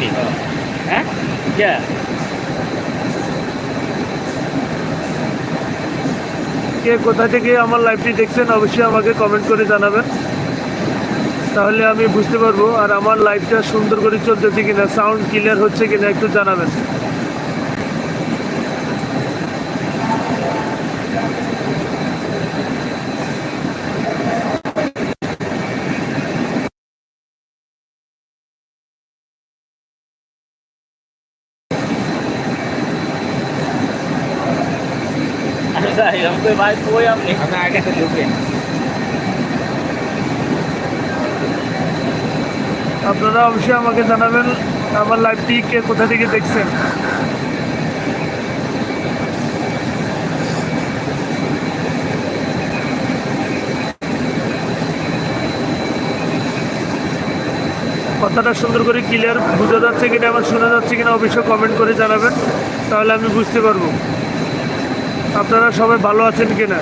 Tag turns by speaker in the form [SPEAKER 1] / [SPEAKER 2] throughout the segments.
[SPEAKER 1] নি। হ্যাঁ।
[SPEAKER 2] কে? কোথা থেকে আমার লাইভটি দেখছেন অবশ্যই আমাকে কমেন্ট করে জানাবেন। তাহলে আমি বুঝতে পারব আর আমার লাইভটা সুন্দর করে চলতেছে কিনা সাউন্ড ক্লিয়ার হচ্ছে কিনা একটু জানাবেন।
[SPEAKER 1] করে ভাই কই আপনি
[SPEAKER 3] agad sa lupin?
[SPEAKER 2] আপনারা অবশ্যই আমাকে জানাবেন আমার লাইভটি কে কোথা থেকে দেখছেন কথাটা সুন্দর করে ক্লিয়ার বোঝা যাচ্ছে কিনা আমার শোনা যাচ্ছে কিনা অবশ্যই কমেন্ট করে জানাবেন তাহলে আমি বুঝতে পারব। আপনারা সবাই ভালো আছেন কিনা?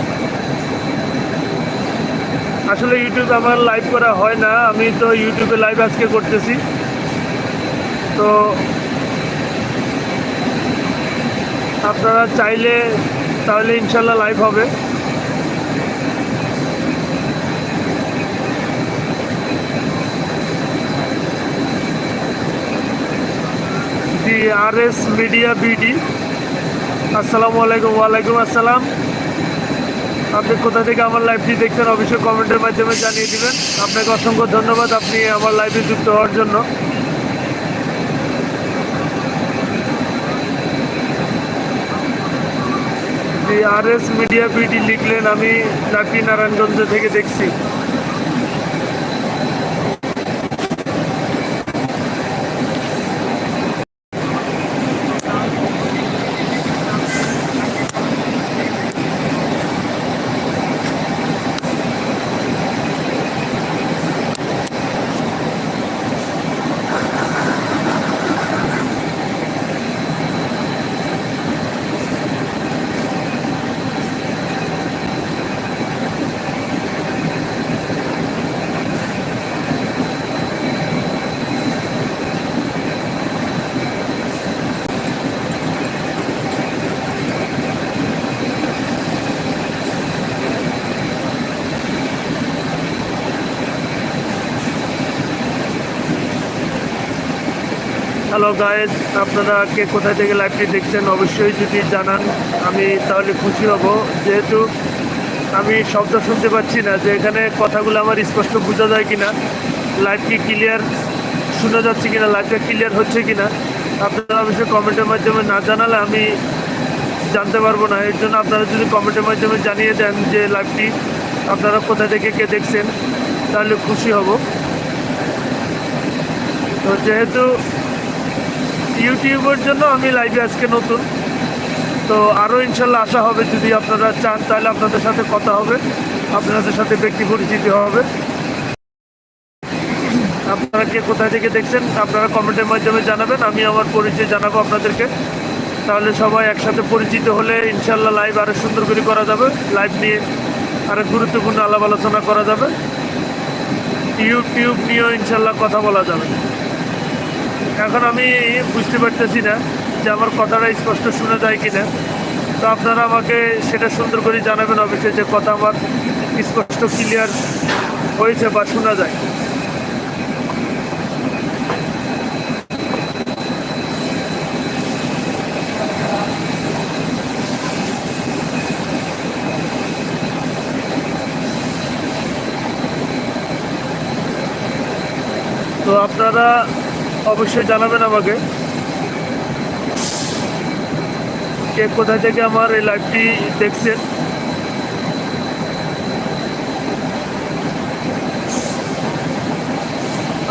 [SPEAKER 2] আসলে ইউটিউব আমার লাইভ করা হয় না, আমি তো ইউটিউবে লাইভ আজকে করতেছি। তো আপনারা চাইলে তাহলে ইনশাল্লাহ লাইভ হবে। আর এস মিডিয়া বিডি আসসালামু আলাইকুম, ওয়ালাইকুম আসসালাম। আপনি কোথা থেকে আমার লাইভটি দেখছেন অবশ্যই কমেন্টের মাধ্যমে জানিয়ে দিবেন। আপনাকে অসংখ্য ধন্যবাদ, আপনি আমার লাইভে যুক্ত হওয়ার জন্য। আর এস মিডিয়া বিডি লিখলেন, আমি লাকি নারায়ণগঞ্জ থেকে দেখছি। হ্যালো গায়েজ আপনারা কে কোথা থেকে লাইভটি দেখছেন অবশ্যই যদি জানান, আমি তাহলে খুশি হব। যেহেতু আমি শব্দ শুনতে পাচ্ছি না, যে এখানে কথাগুলো আমার স্পষ্ট বোঝা যায় কিনা লাইভ কি ক্লিয়ার শোনা যাচ্ছে কিনা লাইভটা ক্লিয়ার হচ্ছে কিনা, আপনারা অবশ্যই কমেন্টের মাধ্যমে না জানালে আমি জানতে পারব না। এর জন্য আপনারা যদি কমেন্টের মাধ্যমে জানিয়ে দেন যে লাইভটি আপনারা কোথা থেকে কে দেখছেন, তাহলে খুশি হব। তো যেহেতু ইউটিউবের জন্য আমি লাইভে আজকে নতুন। তো আরও ইনশাল্লাহ আশা হবে, যদি আপনারা চান, তাহলে আপনাদের সাথে কথা হবে। আপনাদের সাথে ব্যক্তি পরিচিতি হবে। আপনারা কে কোথা থেকে দেখছেন, আপনারা কমেন্টের মাধ্যমে জানাবেন। আমি আমার পরিচয় জানাব আপনাদেরকে। তাহলে সবাই একসাথে পরিচিত হলে ইনশাল্লাহ লাইভ আরও সুন্দর করে করা যাবে। লাইভ নিয়ে আরও গুরুত্বপূর্ণ আলাপ আলোচনা করা যাবে। ইউটিউব নিয়েও ইনশাল্লাহ কথা বলা যাবে। এখন আমি বুঝতে পারতেছি না যে আমার কথাটা স্পষ্ট শোনা যায় কিনা। তো আপনারা আমাকে সেটা সুন্দর করে জানাবেন অবশ্যই যে কথা আমার স্পষ্ট ক্লিয়ার হয়েছে বা শোনা যায়। তো আপনারা অবশ্যই জানাবেন আমাকে। কে কোথা থেকে আমার এই লাইভটি দেখছেন?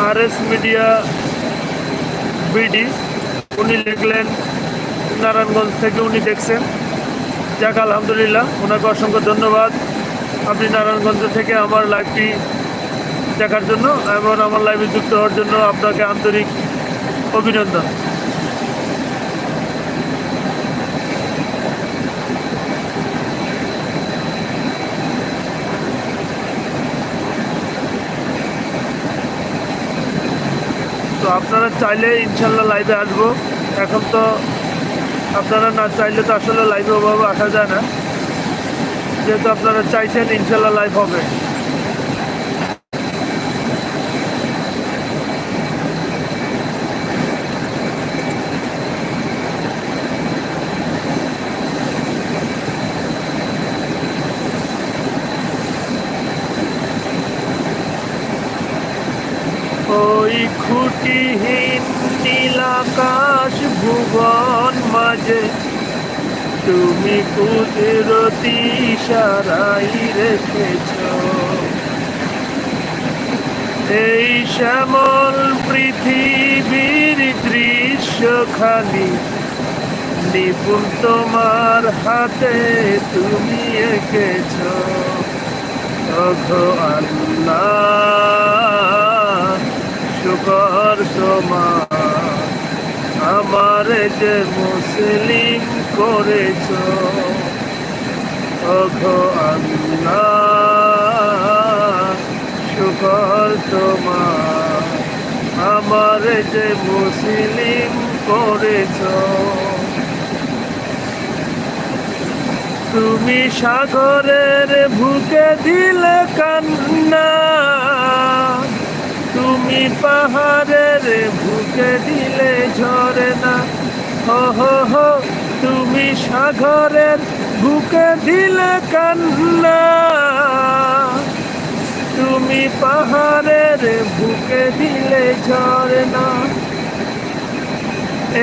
[SPEAKER 2] আর এস মিডিয়া বিডি উনি লিখলেন, নারায়ণগঞ্জ থেকে উনি দেখছেন। যাক, আলহামদুলিল্লাহ, ওনাকে অসংখ্য ধন্যবাদ। আপনি নারায়ণগঞ্জ থেকে আমার লাইভটি দেখার জন্য এবং আমার লাইভে যুক্ত হওয়ার জন্য আপনাকে আন্তরিক অভিনন্দন। তো আপনারা চাইলে ইনশাল্লাহ লাইভে আসব। এখন তো আপনারা না চাইলে তো আসলে লাইভে ওভাবে আসা যায় না। যেহেতু আপনারা চাইছেন ইনশাল্লাহ লাইভ হবে। ওই খুঁটিহীন নীলাকাশ ভুবন মাঝে। তুমি কুদরতি সারাই রেখেছ। এই শ্যামল পৃথিবীর দৃশ্য খালি নিপুণ তোমার হাতে তুমি এঁকেছ। ওগো আল্লাহ। শুকর তোমার আমার যে মুসলিম করেছ, ওগো আল্লাহ শুকর তোমার আমার যে মুসলিম করেছ, তুমি সাগরের ভুকে দিলে কান্না। তুমি পাহাড়ের বুকে দিলে ঝরে না হো, তুমি সাগরের বুকে দিলে কান্না। তুমি পাহাড়ের বুকে দিলে ঝরে না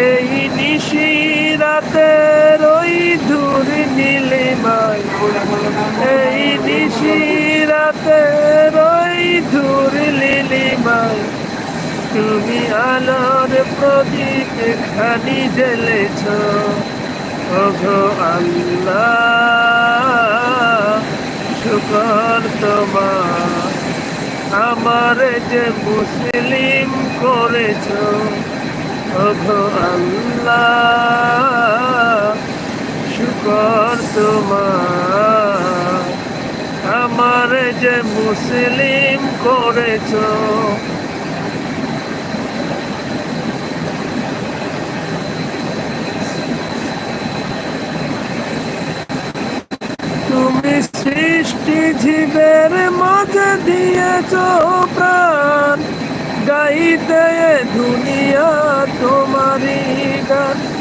[SPEAKER 2] এই নিশিরাতের ওই দূর নীলিমায়। এই নিশিরাতের ওই দূর তুমি আলোর প্রদীপ খানি জ্বেলেছ। ওগো আল্লাহ, শুকর তোমার। আমার যে মুসলিম করেছ। ওগো আল্লাহ, শুকর তোমার। আমার যে মুসলিম করেছ। তুমি সৃষ্টি জীবের মাঝে দিয়েছ প্রাণ। গাইতে দুনিয়া তোমারই গান।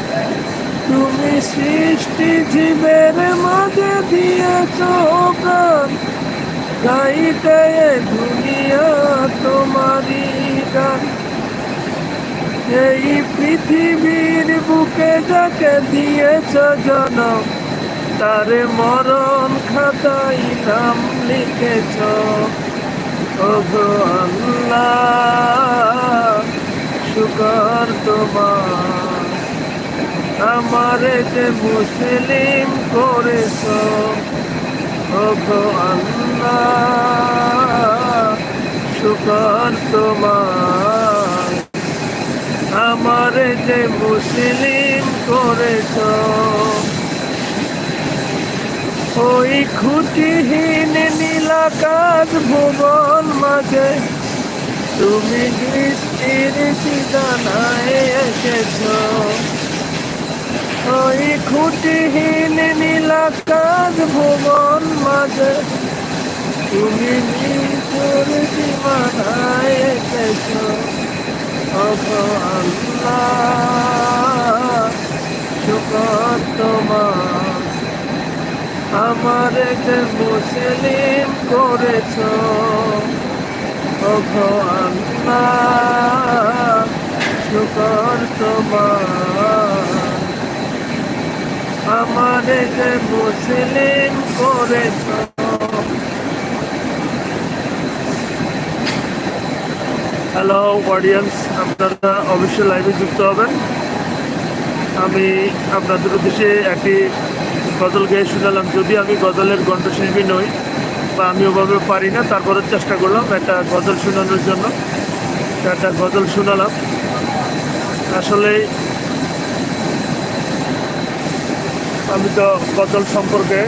[SPEAKER 2] তুমি সৃষ্টি জীবের মাঝে দিয়েছ প্রাণ। গাইতে দুনিয়া তোমারই গান। এই পৃথিবীর বুকে যাকে দিয়েছ জনম, তারে মরণ খাতাই নাম লিখেছ। আল্লাহ, শুকর তোমার আমারে যে মুসলিম করেছ শুকর তোমার। আমারে যে মুসলিম করেছ, ওই খুঁটিহীন নীলাকাশ ভুবন মাঝে তুমি দৃষ্টির ঠিকানায় এসেছ। ওই খুঁটিহীন নীলাকাশ ভুবন মাঝে। তুমি নিজের সীমানায় এসেছ? আল্লাহ শুকর তোমার। আমার যে মুসলিম করেছ। আল্লাহ শুকর তোমার। আমার যে মুসলিম করেছ। হ্যালো অডিয়েন্স আপনারা অবশ্যই লাইভে যুক্ত হবেন। আমি আপনাদের উদ্দেশ্যে একটি গজল গেয়ে শুনালাম। যদি আমি গজলের কণ্ঠশিল্পী নই, বা আমি ওভাবে পারি না, তারপরে চেষ্টা করলাম একটা গজল শোনানোর জন্য। একটা গজল শোনালাম। আসলে আমি তো গজল সম্পর্কে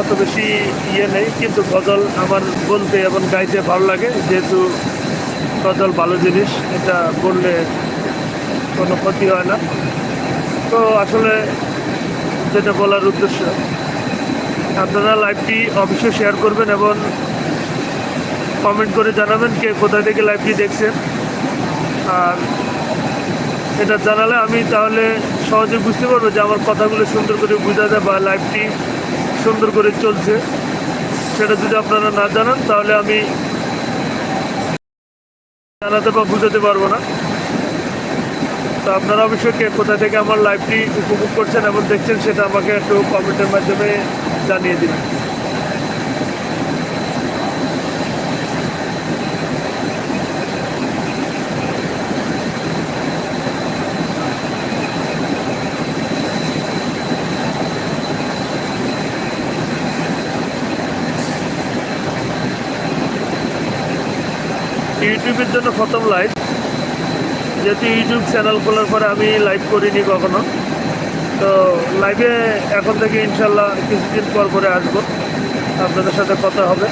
[SPEAKER 2] অত বেশি ইয়ে নেই, কিন্তু গজল আমার বলতে এবং গাইতে ভালো লাগে, যেহেতু গজল ভালো জিনিস, এটা বললে কোনো ক্ষতি হয় না। তো আসলে যেটা বলার উদ্দেশ্য, আপনারা লাইভটি অবশ্যই শেয়ার করবেন এবং কমেন্ট করে জানাবেন কে কোথা থেকে লাইভটি দেখছেন। আর এটা জানালে আমি তাহলে সহজে বুঝতে পারব যে আমার কথাগুলো সুন্দর করে বোঝা যায় বা লাইভটি সুন্দর করে চলছে। সেটা যদি আপনারা না জানান, তাহলে আমি জানাতে বা বুঝাতে পারব না। তো আপনারা অবশ্যই কে কোথা থেকে আমার লাইভটি উপভোগ করছেন এবং দেখছেন, সেটা আমাকে একটু কমেন্টের মাধ্যমে জানিয়ে দিন ইউটিউবের জন্য প্রথম লাইভ যেহেতু ইউটিউব চ্যানেল খোলার পরে আমি লাইভ করিনি কখনো। তো লাইভে এখন থেকে ইনশাল্লাহ কিছুদিন পর পরে আসব। আপনাদের সাথে কথা হবে।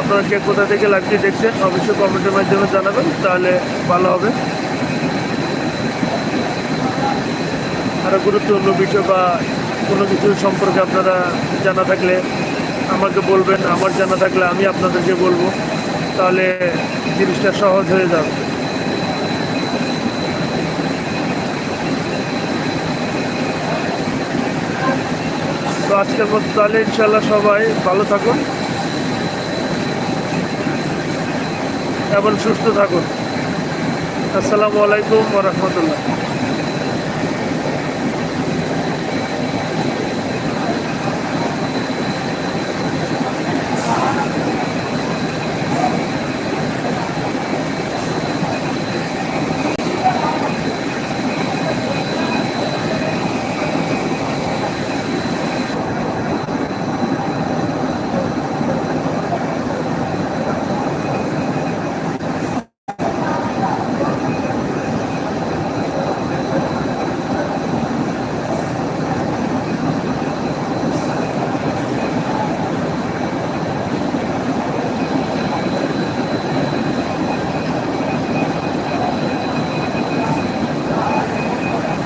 [SPEAKER 2] আপনারা কে কোথা থেকে লাইভটি দেখছেন, অবশ্যই কমেন্টের মাধ্যমে জানাবেন, তাহলে ভালো হবে। আরও গুরুত্বপূর্ণ বিষয় বা কোনো কিছু সম্পর্কে আপনারা জানা থাকলে আমাকে বলবেন, আমার জানা থাকলে আমি আপনাদেরকে বলব। তাহলে জিনিসটা সহজ হয়ে যাবে। তো আজকের মতো তাহলে ইনশাল্লাহ সবাই ভালো থাকুন এবং সুস্থ থাকুন। আসসালামু আলাইকুম রহমতুল্লাহ।